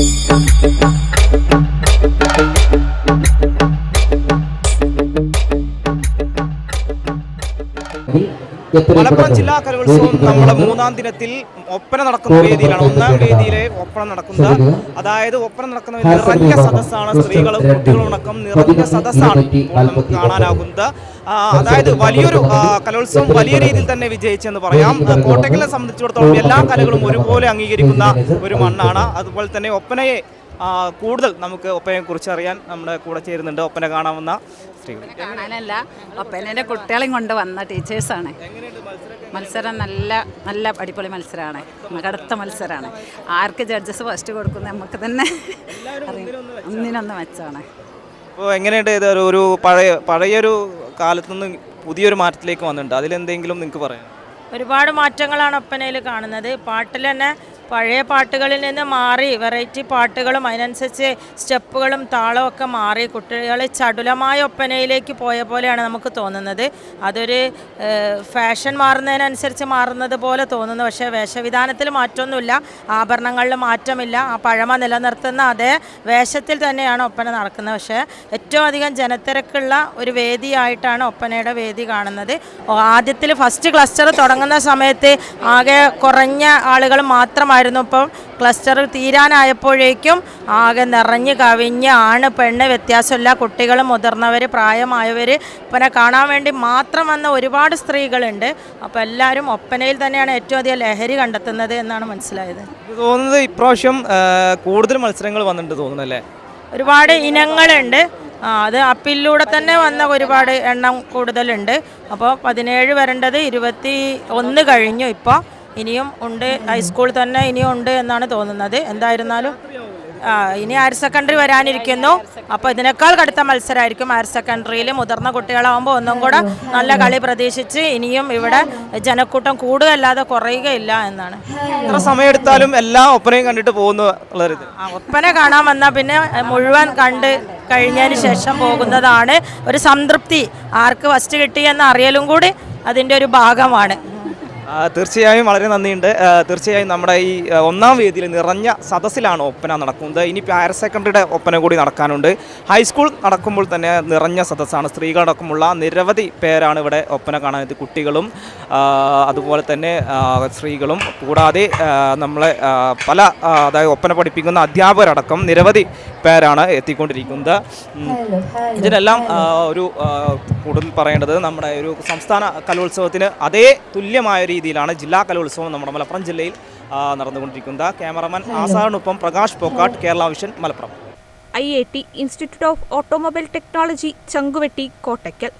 Thank you. Malappuram ജില്ലാ കലോത്സവം നമ്മുടെ മൂന്നാം ദിനത്തിൽ ഒപ്പന നടക്കുന്ന വേദിയിലാണ്. ഒന്നാം വേദിയിലെ ഒപ്പന നടക്കുന്നത് അതായത് ഒപ്പന നടക്കുന്ന നിറഞ്ഞ സദസ്സാണ് സ്ത്രീകളും കുട്ടികളും അടക്കം നിറഞ്ഞ സദസ്സാണ് നമുക്ക് കാണാനാകുന്നത്. അതായത് വലിയൊരു കലോത്സവം വലിയ രീതിയിൽ തന്നെ വിജയിച്ചെന്ന് പറയാം. കോട്ടയ്ക്കലെ സംബന്ധിച്ചിടത്തോളം എല്ലാ കലകളും ഒരുപോലെ അംഗീകരിക്കുന്ന ഒരു മണ്ണാണ്. അതുപോലെ തന്നെ ഒപ്പനയെ കൂടുതൽ നമുക്ക് ഒപ്പനയെ കുറിച്ച് അറിയാൻ നമ്മുടെ കൂടെ ചേരുന്നുണ്ട്. ഒപ്പന കാണാവുന്ന സ്ത്രീകൾ. കാണാനല്ല. ഒപ്പനെ കുട്ടികളെയും കൊണ്ട് വന്ന ടീച്ചേഴ്സാണ്. മത്സരം നല്ല നല്ല അടിപൊളി മത്സരമാണ് കടുത്ത മത്സരമാണ് ആർക്ക് ജഡ്ജസ് ഫസ്റ്റ് കൊടുക്കുന്നത് നമുക്ക് തന്നെ ഒന്നിനൊന്ന് മെച്ചാണ്. അപ്പോൾ എങ്ങനെയുണ്ട് ഇത് ഒരു- ഒരു പഴയ പഴയൊരു കാലത്തു നിന്ന് പുതിയൊരു മാറ്റത്തിലേക്ക് വന്നിട്ടുണ്ട്. അതിലെന്തെങ്കിലും നിങ്ങൾക്ക് പറയാം ഒരുപാട് മാറ്റങ്ങളാണ് ഒപ്പനയിൽ കാണുന്നത്. പാട്ടിൽ തന്നെ പഴയ പാട്ടുകളിൽ നിന്ന് മാറി വെറൈറ്റി പാട്ടുകളും അതിനനുസരിച്ച് സ്റ്റെപ്പുകളും താളവും ഒക്കെ മാറി കുട്ടികളെ ചടുലമായ ഒപ്പനയിലേക്ക് പോയ പോലെയാണ് നമുക്ക് തോന്നുന്നത്. അതൊരു ഫാഷൻ മാറുന്നതിനനുസരിച്ച് മാറുന്നത് പോലെ തോന്നുന്നു. പക്ഷേ വേഷവിധാനത്തിൽ മാറ്റമൊന്നുമില്ല. ആഭരണങ്ങളിൽ മാറ്റമില്ല. ആ പഴമ നിലനിർത്തുന്ന അതേ വേഷത്തിൽ തന്നെയാണ് ഒപ്പന നടക്കുന്നത്. പക്ഷേ ഏറ്റവും അധികം ജനത്തിരക്കുള്ള ഒരു വേദിയായിട്ടാണ് ഒപ്പനയുടെ വേദി കാണുന്നത്. ആദ്യത്തിൽ ഫസ്റ്റ് ക്ലസ്റ്റർ തുടങ്ങുന്ന സമയത്ത് ആകെ കുറഞ്ഞ ആളുകൾ മാത്രമായിരുന്നു ഇപ്പം ക്ലസ്റ്റർ തീരാനായപ്പോഴേക്കും ആകെ നിറഞ്ഞ് കവിഞ്ഞ് ആണ് പെണ്ണ്. വ്യത്യാസമില്ല. കുട്ടികൾ മുതിർന്നവർ പ്രായമായവർ ഒപ്പന കാണാൻ വേണ്ടി മാത്രം വന്ന ഒരുപാട് സ്ത്രീകളുണ്ട്. അപ്പോൾ എല്ലാവരും ഒപ്പനയിൽ തന്നെയാണ് ഏറ്റവും അധികം ലഹരി കണ്ടെത്തുന്നത് എന്നാണ് മനസ്സിലായത്. തോന്നുന്നത് ഇപ്രാവശ്യം കൂടുതൽ മത്സരങ്ങൾ വന്നിട്ടുണ്ട് തോന്നുന്നു അല്ലേ? ഒരുപാട് ഇനങ്ങളുണ്ട്. ആ, അത് അപ്പിലൂടെ തന്നെ വന്ന ഒരുപാട് എണ്ണം കൂടുതലുണ്ട്. അപ്പോൾ പതിനേഴ് വരേണ്ടത് ഇരുപത്തി ഒന്ന് കഴിഞ്ഞു ഇപ്പോൾ ഇനിയും ഉണ്ട്. ഹൈസ്കൂൾ തന്നെ ഇനിയും ഉണ്ട് എന്നാണ് തോന്നുന്നത്. എന്തായിരുന്നാലും ആ, ഇനി ഹയർ സെക്കൻഡറി വരാനിരിക്കുന്നു. അപ്പോൾ ഇതിനേക്കാൾ കടുത്ത മത്സരമായിരിക്കും ഹയർ സെക്കൻഡറിയിൽ മുതിർന്ന കുട്ടികളാവുമ്പോൾ ഒന്നും കൂടെ നല്ല കളി പ്രതീക്ഷിച്ച് ഇനിയും ഇവിടെ ജനക്കൂട്ടം കൂടുകയല്ലാതെ കുറയുകയില്ല എന്നാണ്. എത്ര സമയമെടുത്താലും എല്ലാ ഒപ്പനയും കണ്ടിട്ട് പോകുന്നു ഒപ്പന കാണാൻ വന്നാൽ പിന്നെ മുഴുവൻ കണ്ട് കഴിഞ്ഞതിന് ശേഷം പോകുന്നതാണ് ഒരു സംതൃപ്തി. ആർക്ക് ഫസ്റ്റ് കിട്ടി എന്ന് അറിയലും കൂടി അതിന്റെ ഒരു ഭാഗമാണ്. തീർച്ചയായും വളരെ നന്ദിയുണ്ട്. തീർച്ചയായും നമ്മുടെ ഈ ഒന്നാം വേദിയിൽ നിറഞ്ഞ സദസ്സിലാണ് ഒപ്പന നടക്കുന്നത്. ഇനി ഹയർ സെക്കൻഡറിയുടെ ഒപ്പന കൂടി നടക്കാനുണ്ട്. ഹൈസ്കൂൾ നടക്കുമ്പോൾ തന്നെ നിറഞ്ഞ സദസ്സാണ്. സ്ത്രീകളടക്കമുള്ള നിരവധി പേരാണ് ഇവിടെ ഒപ്പന കാണാനെത്തി കുട്ടികളും അതുപോലെ തന്നെ സ്ത്രീകളും. കൂടാതെ നമ്മളെ പല അതായത് ഒപ്പന പഠിപ്പിക്കുന്ന അധ്യാപകരടക്കം നിരവധി പേരാണ് എത്തിക്കൊണ്ടിരിക്കുന്നത്. ഇതിനെല്ലാം ഒരു കൂടുതൽ പറയേണ്ടത് നമ്മുടെ ഒരു സംസ്ഥാന കലോത്സവത്തിന് അതേ തുല്യമായ രീതിയിലാണ് ജില്ലാ കലോത്സവം നമ്മുടെ മലപ്പുറം ജില്ലയിൽ നടന്നുകൊണ്ടിരിക്കുന്നത്. Cameraman ആസാറിനൊപ്പം Prakash Pokkatt Kerala vision Malappuram. I I T institute of automobile technology Changuvetty Kottakkal.